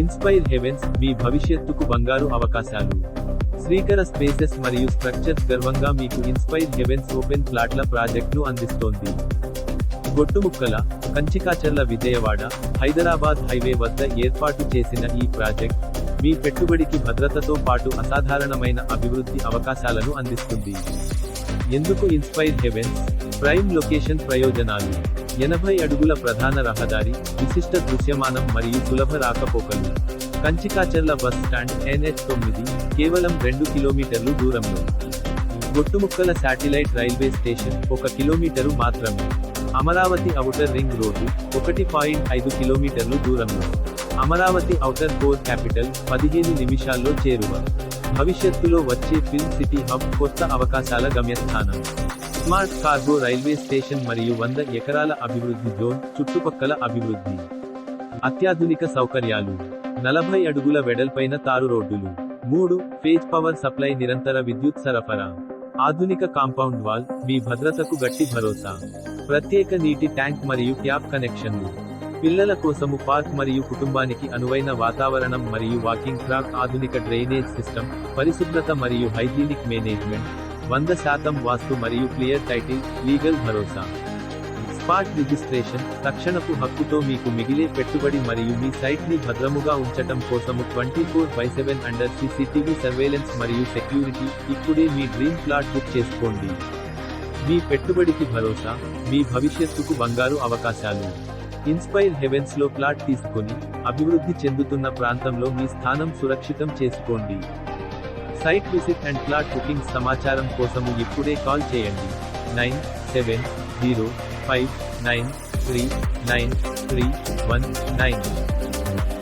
Inspire heavens మీ భవిష్యత్తుకు బంగారు అవకాశాలు. శ్రీకర స్పేసెస్ మరియు స్ట్రక్చర్స్ గర్వంగా మీకు ఇన్స్పైర్ హెవెన్స్ ఓపెన్ ప్లాట్ల ప్రాజెక్టును అందిస్తోంది. గొట్టుముక్కల కంచికాచర్ల విజయవాడ హైదరాబాద్ హైవే వద్ద ఏర్పాటు చేసిన ఈ ప్రాజెక్ట్ మీ పెట్టుబడికి భద్రతతో పాటు అసాధారణమైన అభివృద్ధి అవకాశాలను అందిస్తుంది. ఎందుకు ఇన్స్పైర్ హెవెన్స్? ప్రైమ్ లొకేషన్ ప్రయోజనాలు. ఎనభై అడుగుల ప్రధాన రహదారి విశిష్ట దృశ్యమానం మరియు సులభ రాకపోకలు. కంచికాచర్ల బస్ స్టాండ్ ఎన్హెచ్ తొమ్మిది కేవలం రెండు కిలోమీటర్లు దూరంలో. గొట్టుముక్కల శాటిలైట్ రైల్వే స్టేషన్ ఒక కిలోమీటరు మాత్రమే. అమరావతి ఔటర్ రింగ్ రోడ్డు ఒకటి పాయింట్ ఐదు కిలోమీటర్లు దూరంలో. అమరావతి ఔటర్ కోర్ క్యాపిటల్ పదిహేను నిమిషాల్లో చేరువ. భవిష్యత్తులో వచ్చే ఫిల్మ్ సిటీ హబ్ కొత్త అవకాశాల గమ్యస్థానం. స్మార్ట్ కార్గో రైల్వే స్టేషన్ మరియు వంద ఎకరాల అభివృద్ధి జోన్ చుట్టుపక్కల అభివృద్ధి. అత్యాధునిక సౌకర్యాలు. నలభై అడుగుల వెడల్పైన తారు రోడ్డులు. మూడు ఫేజ్ పవర్ సప్లై నిరంతర విద్యుత్ సరఫరా. ఆధునిక కాంపౌండ్ వాల్ మీ భద్రతకు గట్టి భరోసా. ప్రత్యేక నీటి ట్యాంక్ మరియు ట్యాప్ కనెక్షన్లు. పిల్లల కోసము పార్క్ మరియు కుటుంబానికి అనువైన వాతావరణం మరియు వాకింగ్ ట్రాక్ ఆధునిక డ్రైనేజ్ సిస్టమ్ పరిశుభ్రత మరియు హైజీనిక్ మేనేజ్మెంట్. వంద శాతం వాస్తు మరియు క్లియర్ టైటిల్ లీగల్ భరోసా. స్పాట్ రిజిస్ట్రేషన్ తక్షణపు హక్కుతో మీకు మిగిలే పెట్టుబడి మరియు మీ సైట్ని భద్రముగా ఉంచటం కోసము twenty four by seven under CCTV surveillance మరియు సెక్యూరిటీ ఇప్పుడే మీ డ్రీమ్ ప్లాట్ బుక్ చేసుకోండి. మీ పెట్టుబడికి భరోసా మీ భవిష్యత్తుకు బంగారు అవకాశాలు. ఇన్స్పైర్ హెవెన్స్లో ప్లాట్ తీసుకొని అభివృద్ధి చెందుతున్న ప్రాంతంలో మీ స్థానం సురక్షితం చేసుకోండి. Site visit and plot booking సమాచారం కోసము ఇప్పుడే కాల్ చేయండి. Nine seven zero five nine three nine three one nine.